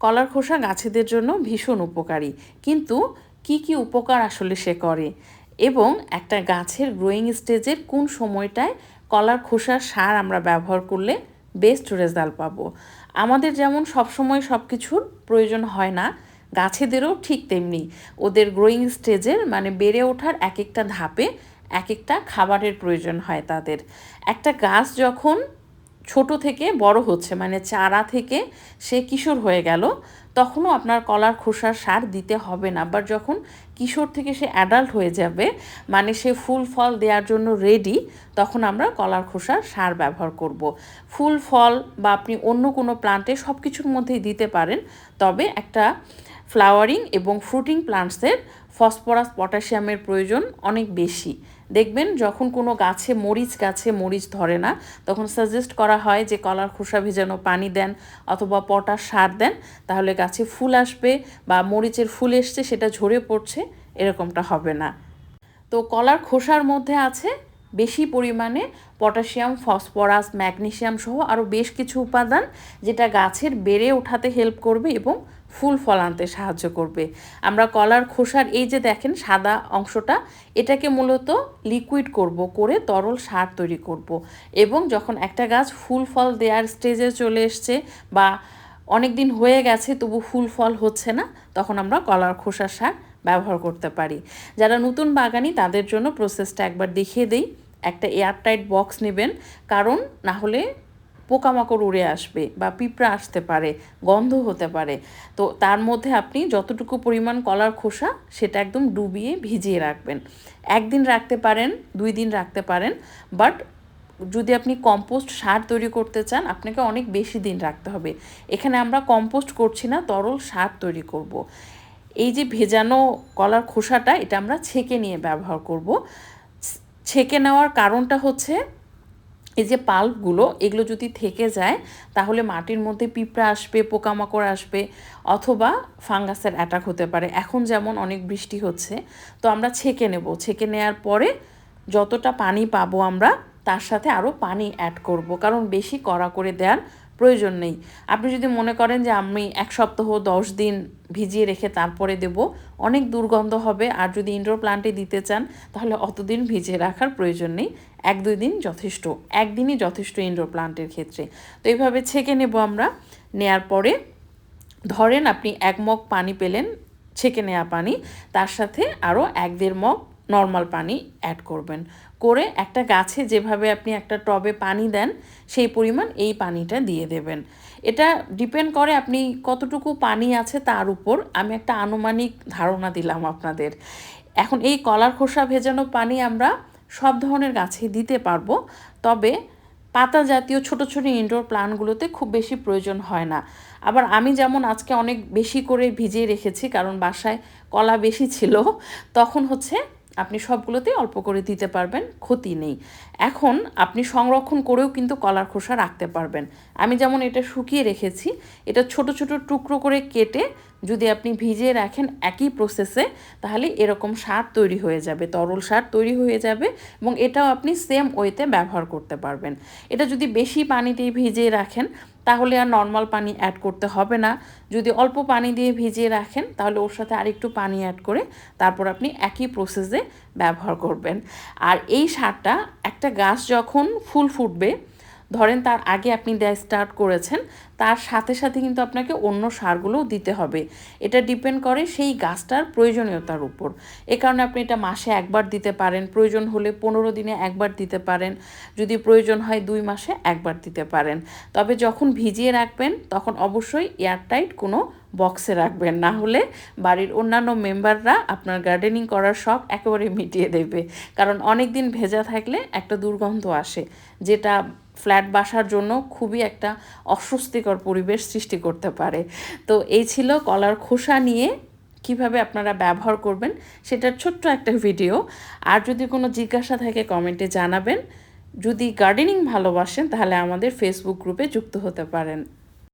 কলার খোসা গাছেদের জন্য ভীষণ উপকারী। কিন্তু কি কি উপকার আসলে সে করে? এবং একটা গাছের গ্রোয়িং স্টেজের কোন সময়টায় কলার খোসার সার আমরা ব্যবহার করলে বেস্ট রেজাল্ট পাবো? আমাদের যেমন সবসময় সব কিছুর প্রয়োজন হয় না, গাছেদেরও ঠিক তেমনি। ওদের গ্রোয়িং স্টেজের মানে বেড়ে ওঠার এক একটা ধাপে এক একটা খাবারের প্রয়োজন হয় তাদের। একটা গাছ যখন ছোট থেকে বড় হচ্ছে মানে চারা থেকে সে কিশোর হয়ে গেল, তখনও আপনার কলার খোসার সার দিতে হবে না আবার যখন কিশোর থেকে সে অ্যাডাল্ট হয়ে যাবে মানে সে ফুল ফল দেওয়ার জন্য রেডি তখন আমরা কলার খোসার সার ব্যবহার করব। ফুল ফল বা আপনি অন্য কোনো প্লান্টে সব কিছুর মধ্যেই দিতে পারেন, তবে একটা ফ্লাওয়ারিং এবং ফ্রুটিং প্লান্টসের ফসফরাস পটাশিয়ামের প্রয়োজন অনেক বেশি দেখবেন যখন কোনো গাছে মরিচ গাছে মরিচ ধরে না, তখন সাজেস্ট করা হয় যে কলার খোসা ভেজানো পানি দেন অথবা পটাশ সার দেন, তাহলে গাছে ফুল আসবে বা মরিচের ফুল এসছে সেটা ঝরে পড়ছে, এরকমটা হবে না। তো কলার খোসার মধ্যে আছে বেশি পরিমাণে পটাশিয়াম, ফসফরাস, ম্যাগনেশিয়াম সহ আরও বেশ কিছু উপাদান, যেটা গাছের বেড়ে ওঠাতে হেল্প করবে এবং ফুল ফল আনতে সাহায্য করবে। আমরা কলার খোসার এই যে দেখেন সাদা অংশটা, এটাকে মূলত লিকুইড করব, করে তরল সার তৈরি করব। এবং যখন একটা গাছ ফুল ফল দেওয়ার স্টেজে চলে এসছে বা অনেক দিন হয়ে গেছে তবু ফুল ফল হচ্ছে না, তখন আমরা কলার খোসার সার ব্যবহার করতে পারি। যারা নতুন বাগানি, তাদের জন্য প্রসেসটা একবার দেখিয়ে দেই। একটা এয়ারটাইট বক্স নেবেন, কারণ না হলে পোকামাকড় উড়ে আসবে বা পিঁপড়া আসতে পারে, গন্ধ হতে পারে। তো তার মধ্যে আপনি যতটুকু পরিমাণ কলার খোসা, সেটা একদম ডুবিয়ে ভিজিয়ে রাখবেন। একদিন রাখতে পারেন, দুই দিন রাখতে পারেন, বাট যদি আপনি কম্পোস্ট সার তৈরি করতে চান, আপনাকে অনেক বেশি দিন রাখতে হবে। এখানে আমরা কম্পোস্ট করছি না, তরল সার তৈরি করব। এই যে ভেজানো কলার খোসাটা, এটা আমরা ছেঁকে নিয়ে ব্যবহার করব। ছেঁকে নেওয়ার কারণটা হচ্ছে এই যে পাল্পগুলো, এগুলো যদি থেকে যায়, তাহলে মাটির মধ্যে পিঁপড়া আসবে, পোকামাকড় আসবে, অথবা ফাঙ্গাসের অ্যাটাক হতে পারে। এখন যেমন অনেক বৃষ্টি হচ্ছে, তো আমরা ছেঁকে নেব। ছেঁকে নেওয়ার পরে যতটা পানি পাবো আমরা, তার সাথে আরও পানি অ্যাড করব। কারণ বেশি কড়া করে দেওয়ার প্রয়োজন নেই। আপনি যদি মনে করেন যে আমি এক সপ্তাহ, দশ দিন ভিজিয়ে রেখে তারপরে দেব, অনেক দুর্গন্ধ হবে। আর যদি ইনডোর প্লান্টে দিতে চান, তাহলে অতদিন ভিজিয়ে রাখার প্রয়োজন নেই। এক, দুই দিন যথেষ্ট। একদিনই যথেষ্ট ইনডোর প্লান্টের ক্ষেত্রে। তো এইভাবে ছেঁকে নেব আমরা। নেয়ার পরে ধরেন আপনি এক মগ পানি পেলেন, ছেঁকে নেওয়া পানি। তার সাথে আরও এক, দেড় মগ নর্মাল পানি অ্যাড করবেন। করে একটা গাছে যেভাবে আপনি একটা টবে পানি দেন, সেই পরিমাণ এই পানিটা দিয়ে দেবেন। এটা ডিপেন্ড করে আপনি কতটুকু পানি আছে তার উপর। আমি একটা আনুমানিক ধারণা দিলাম আপনাদের। এখন এই কলার খোসা ভেজানো পানি আমরা সব ধরনের গাছে দিতে পারব। তবে পাতা জাতীয় ছোট ছোট ইনডোর প্লান্টগুলোতে খুব বেশি প্রয়োজন হয় না। আবার আমি যেমন আজকে অনেক বেশি করে ভিজিয়ে রেখেছি, কারণ বাসায় কলা বেশি ছিল, তখন হচ্ছে আপনি সবগুলোতেই অল্প করে দিতে পারবেন, ক্ষতি নেই। এখন আপনি সংরক্ষণ করেও কিন্তু কলার খোসা রাখতে পারবেন। আমি যেমন এটা শুকিয়ে রেখেছি, এটা ছোট ছোট টুকরো করে কেটে যদি আপনি ভিজিয়ে রাখেন একই প্রসেসে তাহলে এরকম সার তৈরি হয়ে যাবে, তরল সার তৈরি হয়ে যাবে এবং এটাও আপনি সেম ওয়েতে ব্যবহার করতে পারবেন। এটা যদি বেশি পানিতে ভিজিয়ে রাখেন তাহলে আর নর্মাল পানি অ্যাড করতে হবে না। যদি অল্প পানি দিয়ে ভিজিয়ে রাখেন, তাহলে ওর সাথে আরেকটু পানি অ্যাড করে তারপর আপনি একই প্রসেসে ব্যবহার করবেন। আর এই সারটা একটা গাছ যখন ফুল ফুটবে ধরেন তার আগে আপনি দেয়া স্টার্ট করেছেন, তার সাথে সাথে কিন্তু আপনাকে অন্য সারগুলোও দিতে হবে। এটা ডিপেন্ড করে সেই গাছটার প্রয়োজনীয়তার উপর। এ কারণে আপনি এটা মাসে একবার দিতে পারেন, প্রয়োজন হলে পনেরো দিনে একবার দিতে পারেন, যদি প্রয়োজন হয় দুই মাসে একবার দিতে পারেন। তবে যখন ভিজিয়ে রাখবেন, তখন অবশ্যই এয়ারটাইট কোনো বক্সে রাখবেন। না হলে বাড়ির অন্যান্য মেম্বাররা আপনার গার্ডেনিং করার শখ একেবারে মিটিয়ে দেবে। কারণ অনেক দিন ভেজা থাকলে একটা দুর্গন্ধ আসে, যেটা ফ্ল্যাট বাসার জন্য খুবই একটা অস্বস্তিকর পরিবেশ সৃষ্টি করতে পারে। তো এই ছিল কলার খোসা নিয়ে কীভাবে আপনারা ব্যবহার করবেন সেটার ছোট্ট একটা ভিডিও। আর যদি কোনো জিজ্ঞাসা থাকে কমেন্টে জানাবেন। যদি গার্ডেনিং ভালোবাসেন তাহলে আমাদের ফেসবুক গ্রুপে যুক্ত হতে পারেন।